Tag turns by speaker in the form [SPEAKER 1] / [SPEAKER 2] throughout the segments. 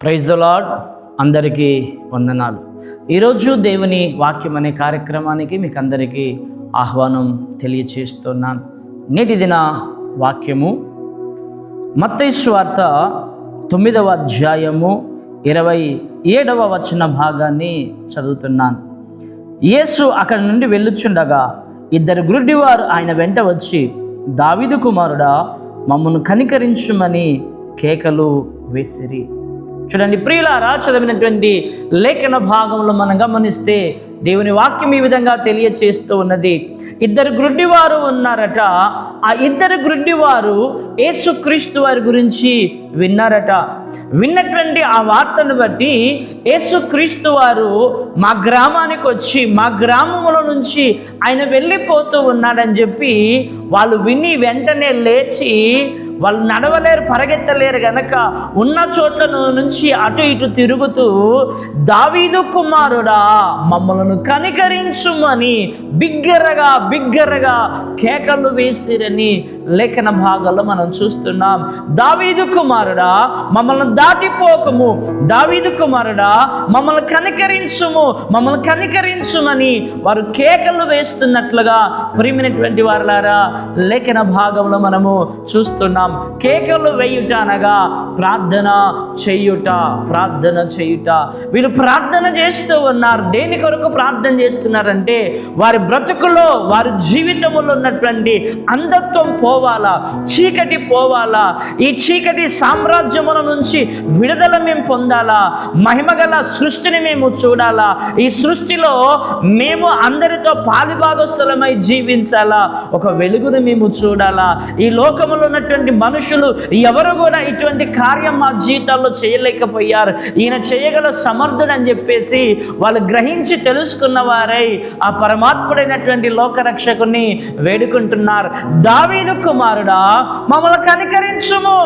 [SPEAKER 1] Praise the lord అందరికీ వందనాలు. ఈరోజు దేవుని వాక్యం అనే కార్యక్రమానికి మీకు అందరికీ ఆహ్వానం తెలియచేస్తున్నాను. నేటి దిన వాక్యము మత్తైశ్వార్త వార్త తొమ్మిదవ అధ్యాయము ఇరవై ఏడవ వచన భాగాన్ని చదువుతున్నాను. యేసు అక్కడి నుండి వెళ్ళుచుండగా ఇద్దరు గురుడివారు ఆయన వెంట వచ్చి దావిదు కుమారుడా మమ్మను కనికరించుమని కేకలు వేసిరి. చూడండి ప్రియులారా చదివినటువంటి లేఖన భాగంలో మనం గమనిస్తే దేవుని వాక్యం ఈ విధంగా తెలియచేస్తూ ఉన్నది. ఇద్దరు గ్రుడ్డివారు ఉన్నారట. ఆ ఇద్దరు గ్రుడ్డివారు యేసుక్రీస్తు వారి గురించి విన్నారట. విన్నటువంటి ఆ వార్తను బట్టి యేసుక్రీస్తు వారు మా గ్రామానికి వచ్చి మా గ్రామంలో నుంచి ఆయన వెళ్ళిపోతూ ఉన్నాడని చెప్పి వాళ్ళు విని వెంటనే లేచి వాళ్ళు నడవలేరు పరిగెత్తలేరు గనక ఉన్న చోట్ల నుంచి అటు ఇటు తిరుగుతూ దావీదు కుమారుడా మమ్మలను కనికరించుమని బిగ్గరగా బిగ్గరగా కేకలు వేసిరని లేఖన భాగాల్లో మనం చూస్తున్నాం. దావీదు కుమారుడా మమ్మల్ని దాటిపోకము. దావీదు కుమారుడా మమ్మల్ని కనికరించుము. మమ్మల్ని కనికరించుమని వారు కేకలు వేస్తున్నట్లుగా ప్రియమైనటువంటి వారులారా లేఖన భాగంలో మనము చూస్తున్నాం. కేకలు వేయుట అనగా ప్రార్థన చేయుట ప్రార్థన చేయుట. వీళ్ళు ప్రార్థన చేస్తూ ఉన్నారు. దేని కొరకు ప్రార్థన చేస్తున్నారంటే వారి బ్రతుకులో వారి జీవితంలో ఉన్నటువంటి అంధత్వం పో పోవాలా? చీకటి పోవాలా? ఈ చీకటి సామ్రాజ్యముల నుంచి విడుదల మేము పొందాలా? మహిమగల సృష్టిని మేము చూడాలా? ఈ సృష్టిలో మేము అందరితో పాలిభాగస్థలమై జీవించాలా? ఒక వెలుగును మేము చూడాలా? ఈ లోకములో ఉన్నటువంటి మనుషులు ఎవరు కూడా ఇటువంటి కార్యం మా జీవితాల్లో చేయలేకపోయారు. ఈయన చేయగల సమర్థుడు అని చెప్పేసి వాళ్ళు గ్రహించి తెలుసుకున్న వారై ఆ పరమాత్ముడైనటువంటి లోకరక్షకుని వేడుకుంటున్నారు. దావీదు కుమారుడా మమ్మల్ని కనికరించుము.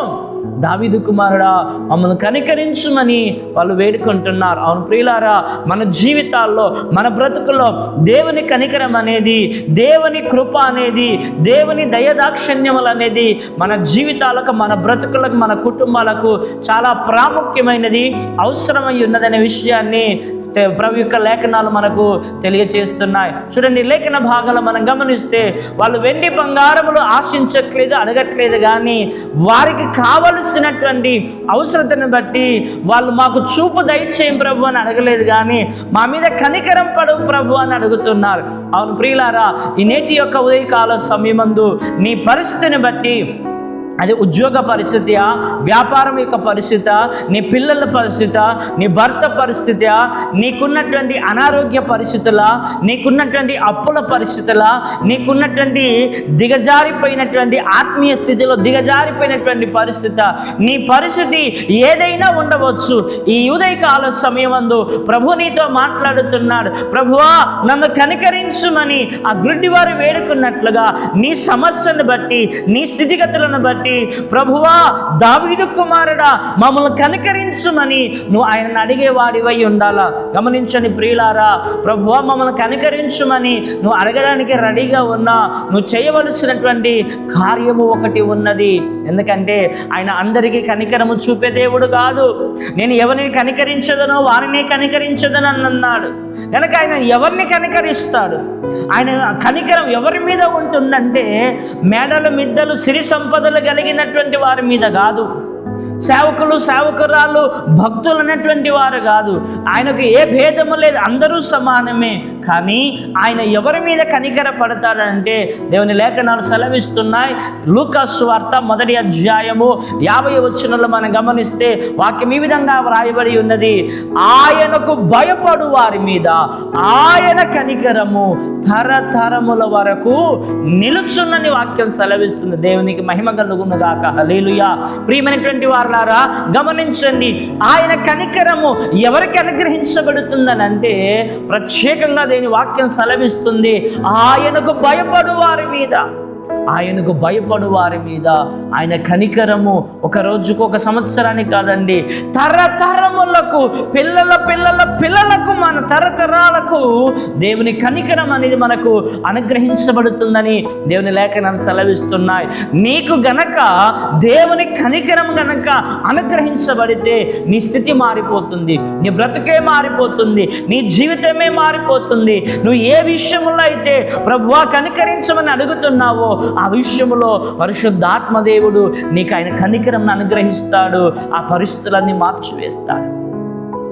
[SPEAKER 1] దావిదు కుమారుడా మమ్మల్ని కనికరించుమని వాళ్ళు వేడుకుంటున్నారు. అవును ప్రియులారా మన జీవితాల్లో మన బ్రతుకుల్లో దేవుని కనికరం అనేది దేవుని కృప అనేది దేవుని దయదాక్షిణ్యములు అనేది మన జీవితాలకు మన బ్రతుకులకు మన కుటుంబాలకు చాలా ప్రాముఖ్యమైనది అవసరమై ఉన్నదనే విషయాన్ని ప్రభు యొక్క లేఖనాలు మనకు తెలియచేస్తున్నాయి. చూడండి లేఖన భాగాలు మనం గమనిస్తే వాళ్ళు వెండి బంగారములు ఆశించట్లేదు అడగట్లేదు కానీ వారికి కావలసినటువంటి అవసరతను బట్టి వాళ్ళు మాకు చూపు దయచేయం ప్రభు అని అడగలేదు కానీ మా మీద కనికరం పడవు ప్రభు అని అడుగుతున్నారు. అవును ప్రియులారా ఈ నేటి యొక్క ఉదయకాల సమయమందు నీ పరిస్థితిని బట్టి అది ఉద్యోగ పరిస్థితి వ్యాపారం యొక్క పరిస్థితి నీ పిల్లల పరిస్థితి నీ భర్త పరిస్థితి నీకున్నటువంటి అనారోగ్య పరిస్థితుల నీకున్నటువంటి అప్పుల పరిస్థితుల నీకున్నటువంటి దిగజారిపోయినటువంటి ఆత్మీయ స్థితిలో దిగజారిపోయినటువంటి పరిస్థితి నీ పరిస్థితి ఏదైనా ఉండవచ్చు. ఈ ఉదయకాల సమయమందు ప్రభు నీతో మాట్లాడుతున్నాడు. ప్రభువా నన్ను కనికరించుమని ఆ గుడ్డివారు వేడుకున్నట్లుగా నీ సమస్యను బట్టి నీ స్థితిగతులను బట్టి ప్రభువా దావీదు కుమారుడా మమ్మల్ని కనికరించుమని నువ్వు ఆయనను అడిగేవాడివై ఉండాలా. గమనించని ప్రియులారా ప్రభువా మమ్మల్ని కనికరించుమని నువ్వు అడగడానికి రెడీగా ఉన్నా. నువ్వు చేయవలసినటువంటి కార్యము ఒకటి ఉన్నది. ఎందుకంటే ఆయన అందరికీ కనికరము చూపే దేవుడు కాదు. నేను ఎవరిని కనికరించదనో వారిని కనికరించదని అన్నాడు. కనుక ఆయన ఎవరిని కనికరిస్తాడు? ఆయన కనికరం ఎవరి మీద ఉంటుందంటే మేడలు మిద్దలు సిరి సంపదలు కలిగినటువంటి వారి మీద కాదు. సేవకులు సేవకురాలు భక్తులు అనేటువంటి వారు కాదు. ఆయనకు ఏ భేదము లేదు. అందరూ సమానమే. కానీ ఆయన ఎవరి మీద కనికర పడతాడంటే దేవుని లేఖనాలు సెలవిస్తున్నాయి. లూకాస్ వార్త మొదటి అధ్యాయము యాభై వచ్చినలో మనం గమనిస్తే వాక్యం ఈ విధంగా వ్రాయబడి ఉన్నది. ఆయనకు భయపడు వారి మీద ఆయన కనికరము తరతరముల వరకు నిలుచున్నని వాక్యం సెలవిస్తుంది. దేవునికి మహిమ కలుగునుగాక హలేలుయా ప్రియమైనటువంటి వారులారా గమనించండి. ఆయన కనికరము ఎవరికి అనుగ్రహించబడుతుందని అంటే ప్రత్యేకంగా దేని వాక్యం సెలవిస్తుంది. ఆయనకు భయపడు వారి మీద. ఆయనకు భయపడు వారి మీద ఆయన కనికరము ఒక రోజుకు ఒక సంవత్సరానికి కాదండి. తరతరములకు పిల్లల పిల్లల పిల్లలకు మన తరతరాలకు దేవుని కనికరం అనేది మనకు అనుగ్రహించబడుతుందని దేవుని లేఖనాలు సెలవిస్తున్నాయి. నీకు గనక దేవుని కనికరం గనక అనుగ్రహించబడితే నీ స్థితి మారిపోతుంది నీ బ్రతుకే మారిపోతుంది నీ జీవితమే మారిపోతుంది. నువ్వు ఏ విషయంలో అయితే ప్రభువా కనికరించమని అడుగుతున్నావో ఆ విషయంలో పరిశుద్ధాత్మ దేవుడు నీకు ఆయన కనికరం అనుగ్రహిస్తాడు ఆ పరిస్థితులన్నీ మార్చివేస్తాడు.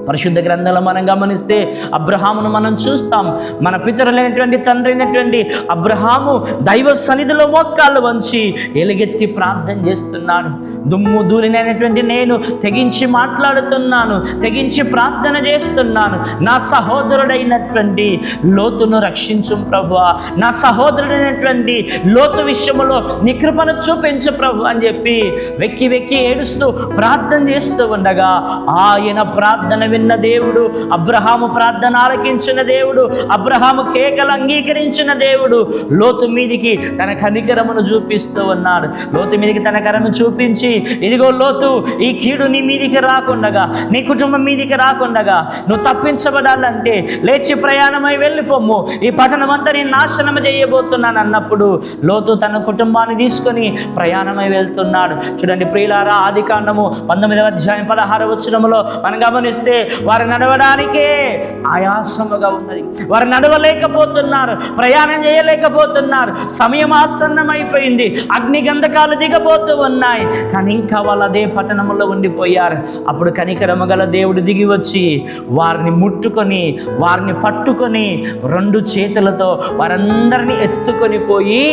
[SPEAKER 1] పరిశుద్ధ గ్రంథంలో మనం గమనిస్తే అబ్రహామును మనం చూస్తాం. మన పితరులైనటువంటి తండ్రి అయినటువంటి అబ్రహాము దైవ సన్నిధిలో మోకాళ్ళు వంచి ఎలుగెత్తి ప్రార్థన చేస్తున్నాడు. దుమ్ము దూరినైనటువంటి నేను తెగించి మాట్లాడుతున్నాను తెగించి ప్రార్థన చేస్తున్నాను. నా సహోదరుడైనటువంటి లోతును రక్షించు ప్రభు నా సహోదరుడైనటువంటి లోతు విషయంలో నికృపను చూపించు ప్రభు అని చెప్పి వెక్కి వెక్కి ఏడుస్తూ ప్రార్థన చేస్తూ ఉండగా ఆయన ప్రార్థన విన్న దేవుడు అబ్రహాము ప్రార్థన ఆలకించిన దేవుడు అబ్రహాము కేకలు అంగీకరించిన దేవుడు లోతు మీదికి తన కనికరమును చూపిస్తూ ఉన్నాడు. లోతు మీదికి తన కరను చూపించి ఇదిగో లోతు ఈ కీడు నీ మీదికి రాకుండగా నీ కుటుంబం మీదికి రాకుండగా నువ్వు తప్పించబడాలంటే లేచి ప్రయాణమై వెళ్ళిపోమ్ము. ఈ పట్టణం అంతా నేను నాశనం చేయబోతున్నాను అన్నప్పుడు లోతు తన కుటుంబాన్ని తీసుకొని ప్రయాణమై వెళ్తున్నాడు. చూడండి ప్రియులారా ఆది కాండము పంతొమ్మిదవ అధ్యాయం పదహారు వచ్చినములో మనం గమనిస్తే వారు నడవడానికే ఆయాసముగా ఉన్నది. వారు నడవలేకపోతున్నారు ప్రయాణం చేయలేకపోతున్నారు సమయం ఆసన్నమైపోయింది అగ్ని గంధకాలు దిగబోతూ ఉన్నాయి. కానీ ఇంకా వాళ్ళు అదే పట్టణంలో ఉండిపోయారు. అప్పుడు కనికరము గల దేవుడు దిగి వచ్చి వారిని ముట్టుకొని వారిని పట్టుకొని రెండు చేతులతో వారందరినీ ఎత్తుకొని పోయి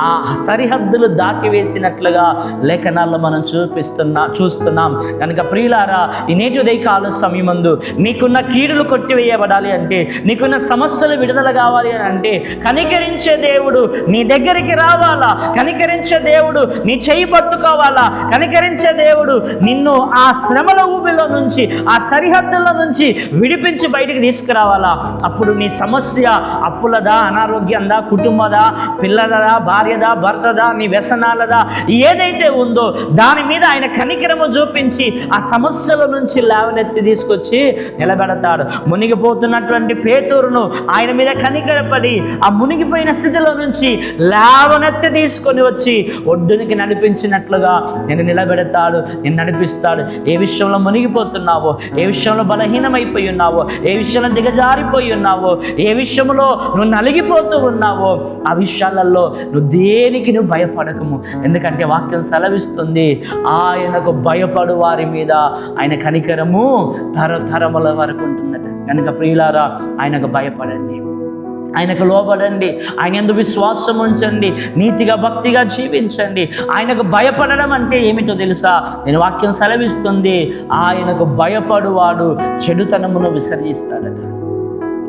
[SPEAKER 1] ఆ సరిహద్దులు దాటివేసినట్లుగా లేఖనాల్లో మనం చూపిస్తున్నా చూస్తున్నాం. కనుక ప్రియులారా ఈ నేటి ఉదయకాల సమయం మందు. నీకున్న కీడులు కొట్టివేయబడాలి అంటే నీకున్న సమస్యలు విడుదల కావాలి అని అంటే కనికరించే దేవుడు నీ దగ్గరికి రావాలా? కనికరించే దేవుడు నీ చేయి పట్టుకోవాలా? కనికరించే దేవుడు నిన్ను ఆ శ్రమల ఊపిలో నుంచి ఆ సరిహద్దుల నుంచి విడిపించి బయటికి తీసుకురావాలా? అప్పుడు నీ సమస్య అప్పులదా అనారోగ్యందా కుటుంబదా పిల్లలదా భార్యదా భర్తదా నీ వ్యసనాలదా ఏదైతే ఉందో దాని మీద ఆయన కనికరము చూపించి ఆ సమస్యల నుంచి లేవనెత్తి తీసుకొచ్చి నిలబెడతాడు. మునిగిపోతున్నటువంటి పేతూరును ఆయన మీద కనికరపడి ఆ మునిగిపోయిన స్థితిలో నుంచి లేవనెత్తి తీసుకొని వచ్చి ఒడ్డునికి నడిపించినట్లుగా నేను నిలబెడతాడు నేను నడిపిస్తాడు. ఏ విషయంలో మునిగిపోతున్నావో ఏ విషయంలో బలహీనమైపోయి ఉన్నావో ఏ విషయంలో దిగజారిపోయి ఉన్నావో ఏ విషయంలో నువ్వు నలిగిపోతూ ఉన్నావో ఆ విషయాలలో నువ్వు దేనికి నువ్వు భయపడకము? ఎందుకంటే వాక్యం సెలవిస్తుంది ఆయనకు భయపడు వారి మీద ఆయన కనికరము తరతరముల వరకు ఉంటుందట కనుక ప్రియులారా ఆయనకు భయపడండి. ఆయనకు లోబడండి. ఆయన ఎందు విశ్వాసం ఉంచండి. నీతిగా భక్తిగా జీవించండి. ఆయనకు భయపడడం అంటే ఏమిటో తెలుసా? నేను వాక్యం సెలవిస్తుంది. ఆయనకు భయపడువాడు చెడుతనమును విసర్జిస్తాడట.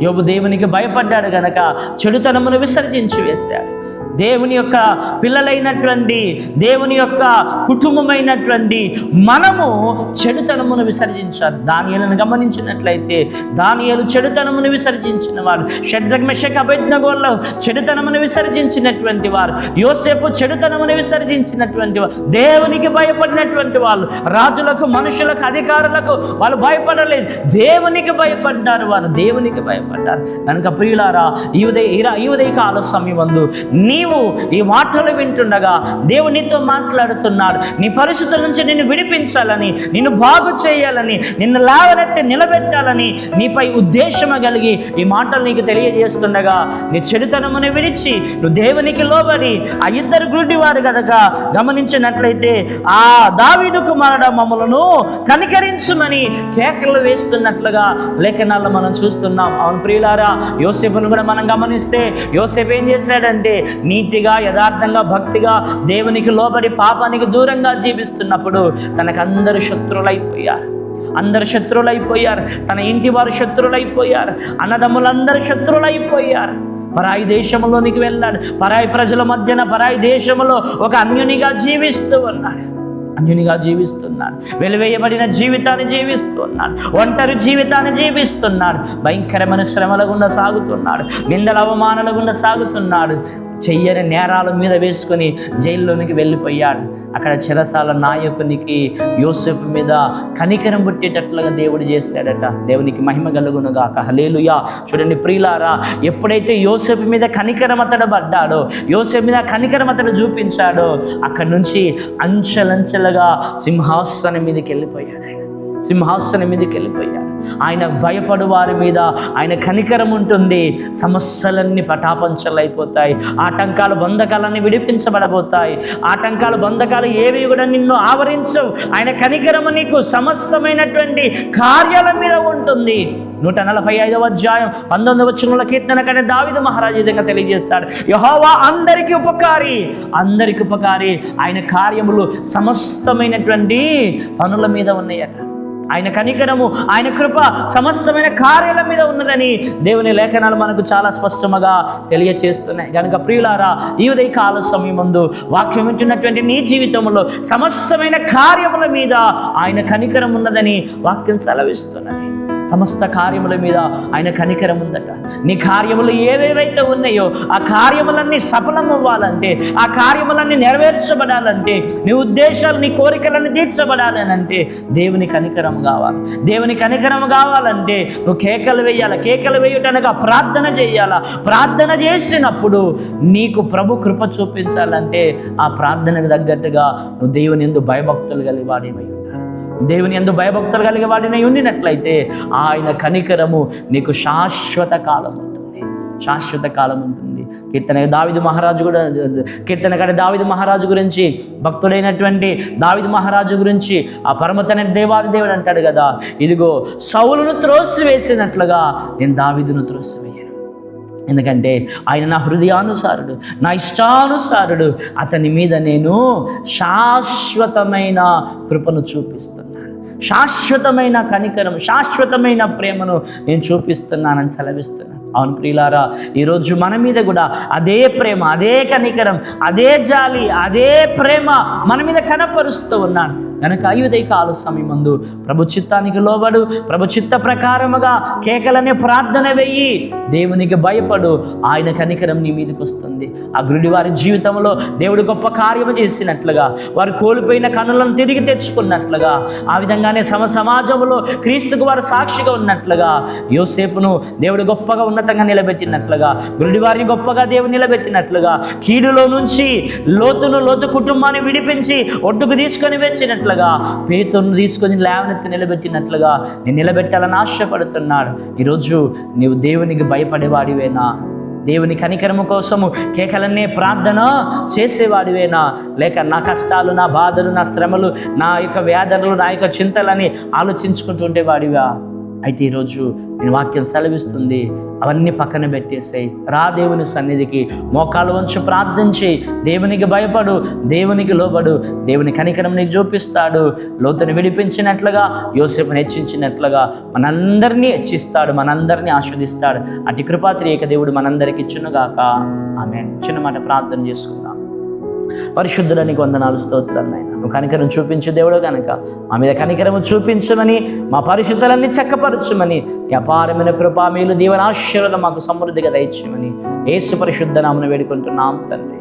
[SPEAKER 1] యోబు దేవునికి భయపడ్డాడు గనక చెడుతనమును విసర్జించి వేశాడు. దేవుని యొక్క పిల్లలైనటువంటి దేవుని యొక్క కుటుంబమైనటువంటి మనము చెడుతనమును విసర్జించాలి. దానియలను గమనించినట్లయితే దానియలు చెడుతనమును విసర్జించిన వారు షడ్రగ్మషక అభిజ్ఞగోళ్ళు చెడుతనమును విసర్జించినటువంటి వారు యోసేపు చెడుతనమును విసర్జించినటువంటి వారు దేవునికి భయపడినటువంటి వాళ్ళు రాజులకు మనుషులకు అధికారులకు వాళ్ళు భయపడలేదు. దేవునికి భయపడ్డారు వారు దేవునికి భయపడ్డారు. కనుక ప్రియులారా ఈ ఉదయ ఈ- ఈ ఉదయ కాల నీవు ఈ మాటలు వింటుండగా దేవునితో నీతో మాట్లాడుతున్నాడు. నీ పరిస్థితుల నుంచి నిన్ను విడిపించాలని నిన్ను బాగు చేయాలని నిన్ను లేవనెత్తి నిలబెట్టాలని నీపై ఉద్దేశము కలిగి ఈ మాటలు నీకు తెలియజేస్తుండగా నీ చెడుతనమును విడిచి నువ్వు దేవునికి లోబడి ఆ ఇద్దరు గుడ్డి వారు కనుక గమనించినట్లయితే ఆ దావీదు కుమారుడ మమ్మలను కనికరించుమని కేకలు వేస్తున్నట్లుగా లేఖనాల్లో మనం చూస్తున్నాం. అవును ప్రియులారా యోసేపును కూడా మనం గమనిస్తే యోసేపు ఏం చేశాడంటే నీతిగా యథార్థంగా భక్తిగా దేవునికి లోబడి పాపానికి దూరంగా జీవిస్తున్నప్పుడు తనకు అందరు శత్రువులైపోయారు అందరు శత్రువులైపోయారు తన ఇంటి వారు శత్రువులైపోయారు అన్నదమ్ములందరు శత్రువులైపోయారు పరాయి దేశంలోనికి వెళ్ళాడు. పరాయి ప్రజల మధ్యన పరాయి దేశంలో ఒక అన్యునిగా జీవిస్తూ ఉన్నాడు. అన్యునిగా జీవిస్తున్నాడు. వెలివేయబడిన జీవితాన్ని జీవిస్తున్నాడు. ఒంటరి జీవితాన్ని జీవిస్తున్నాడు. భయంకరమైన శ్రమల గుండా సాగుతున్నాడు. నిందల అవమానాల గుండా సాగుతున్నాడు. చెయ్యని నేరాల మీద వేసుకొని జైల్లోనికి వెళ్ళిపోయాడు. అక్కడ చెరసాల నాయకునికి యోసేపు మీద కనికరం పుట్టేటట్లుగా దేవుడు చేశాడట. దేవునికి మహిమ కలుగునుగాక హలేలుయా చూడండి ప్రియులారా ఎప్పుడైతే యోసేపు మీద కనికరం అతడు పడ్డాడో యోసేపు మీద కనికరం అతడు చూపించాడో అక్కడి నుంచి అంచెలంచెలుగా సింహాసనం మీదకి వెళ్ళిపోయాడు ఆయన. సింహాసనం మీదకి వెళ్ళిపోయాడు. ఆయన భయపడు వారి మీద ఆయన కనికరం ఉంటుంది. సమస్యలన్నీ పటాపంచలైపోతాయి ఆటంకాలు బంధకాలన్నీ విడిపించబడబోతాయి. ఆటంకాలు బంధకాలు ఏవి కూడా నిన్ను ఆవరించవు. ఆయన కనికరము నీకు సమస్తమైనటువంటి కార్యాల మీద ఉంటుంది. నూట నలభై ఐదవ అధ్యాయం పంతొమ్మిదవ వచనంలో కీర్తన కంటే దావిద మహారాజు దగ్గర విధంగా తెలియజేస్తాడు. యహోవా అందరికీ ఉపకారి. అందరికి ఉపకారి. ఆయన కార్యములు సమస్తమైనటువంటి పనుల మీద ఉన్నాయట. ఆయన కనికరము ఆయన కృప సమస్తమైన కార్యాల మీద ఉన్నదని దేవుని లేఖనాలు మనకు చాలా స్పష్టముగా తెలియచేస్తున్నాయి. కనుక ప్రియులారా ఈ ఉదయ కాల సమయం ముందు వాక్యం వింటున్నటువంటి నీ జీవితంలో సమస్తమైన కార్యముల మీద ఆయన కనికరం ఉన్నదని వాక్యం సెలవిస్తున్నది. సమస్త కార్యముల మీద ఆయన కనికరం ఉందట. నీ కార్యములు ఏవేవైతే ఉన్నాయో ఆ కార్యములన్నీ సఫలం అవ్వాలంటే ఆ కార్యములన్నీ నెరవేర్చబడాలంటే నీ ఉద్దేశాలు నీ కోరికలన్నీ తీర్చబడాలని అంటే దేవుని కనికరం కావాలి. దేవుని కనికరం కావాలంటే నువ్వు కేకలు వేయాలి? కేకలు వేయటానికి ప్రార్థన చేయాలా? ప్రార్థన చేసినప్పుడు నీకు ప్రభు కృప చూపించాలంటే ఆ ప్రార్థనకు తగ్గట్టుగా నువ్వు దేవుని ఎందు భయభక్తులు కలిగి వాడేవై దేవుని ఎందు భయభక్తులు కలిగే వాడిని ఉండినట్లయితే ఆయన కనికరము నీకు శాశ్వత కాలం ఉంటుంది. శాశ్వత కాలం ఉంటుంది. కీర్తన దావిదు మహారాజు కూడా కీర్తన కాడ దావిదు మహారాజు గురించి భక్తుడైనటువంటి దావిదు మహారాజు గురించి ఆ పరమతన దేవాది దేవుడు అంటాడు కదా ఇదిగో సౌలును త్రోసివేసినట్లుగా నేను దావిదును త్రోసివేయను. ఎందుకంటే ఆయన నా హృదయానుసారుడు నా ఇష్టానుసారుడు అతని మీద నేను శాశ్వతమైన కృపను చూపిస్తున్నాను శాశ్వతమైన కనికరం శాశ్వతమైన ప్రేమను నేను చూపిస్తున్నానని సెలవిస్తున్నాను. అవును ప్రియులారా ఈరోజు మన మీద కూడా అదే ప్రేమ అదే కనికరం అదే జాలి అదే ప్రేమ మన మీద కనపరుస్తూ ఉన్నాను కనుక ఐదై కాల సమయమందు ప్రభు చిత్తానికి లోబడు ప్రభు చిత్త ప్రకారముగా కేకలనే ప్రార్థన వెయ్యి. దేవునికి భయపడు ఆయన కనికరం నీ మీదకి వస్తుంది. ఆ గురుడి వారి జీవితంలో దేవుడు గొప్ప కార్యము చేసినట్లుగా వారు కోల్పోయిన కనులను తిరిగి తెచ్చుకున్నట్లుగా ఆ విధంగానే సమ సమాజంలో క్రీస్తుకు వారు సాక్షిగా ఉన్నట్లుగా యోసేపును దేవుడు గొప్పగా ఉన్నతంగా నిలబెట్టినట్లుగా గురుడి వారిని గొప్పగా దేవుడు నిలబెట్టినట్లుగా కీడులో నుంచి లోతును లోతు కుటుంబాన్ని విడిపించి ఒడ్డుకు తీసుకొని నిలబెట్టినట్లుగా పేతును తీసుకొని లేవనెత్తి నిలబెట్టినట్లుగా నేను నిలబెట్టాలని ఆశపడుతున్నాడు. ఈరోజు నీవు దేవునికి భయపడేవాడివేనా? దేవుని కనికరము కోసము కేకలనే ప్రార్థన చేసేవాడివేనా? లేక నా కష్టాలు నా బాధలు నా శ్రమలు నా యొక్క వ్యాధనలు నా యొక్క చింతలని ఆలోచించుకుంటుండేవాడివా వాడివా అయితే ఈరోజు నేను వాక్యం సెలవిస్తుంది. అవన్నీ పక్కన పెట్టేసాయి. రా దేవుని సన్నిధికి మోకాలు వంచి ప్రార్థించి దేవునికి భయపడు దేవునికి లోబడు దేవుని కనికరం నీకు చూపిస్తాడు. లోతుని విడిపించినట్లుగా యోసేపుని హెచ్చించినట్లుగా మనందరినీ హెచ్చిస్తాడు మనందరినీ ఆస్వాదిస్తాడు అటు కృపాత్రియక దేవుడు మనందరికి ఇచ్చునుగాక. ఆమె చిన్న మాట ప్రార్థన చేసుకుందాం. పరిశుద్ధుడానికి వందనాలు స్తోత్రాలు నాయన. నువ్వు కనికరం చూపించే దేవుడు కనుక మా మీద కనికరము చూపించమని మా పరిశుద్ధులన్నీ చక్కపరచమని ఈ అపారమైన కృపా మీలు దీవెన ఆశీర్వాదం మాకు సమృద్ధిగా దయచేయమని. ఏసు పరిశుద్ధ నామను వేడుకుంటున్నాం తండ్రి.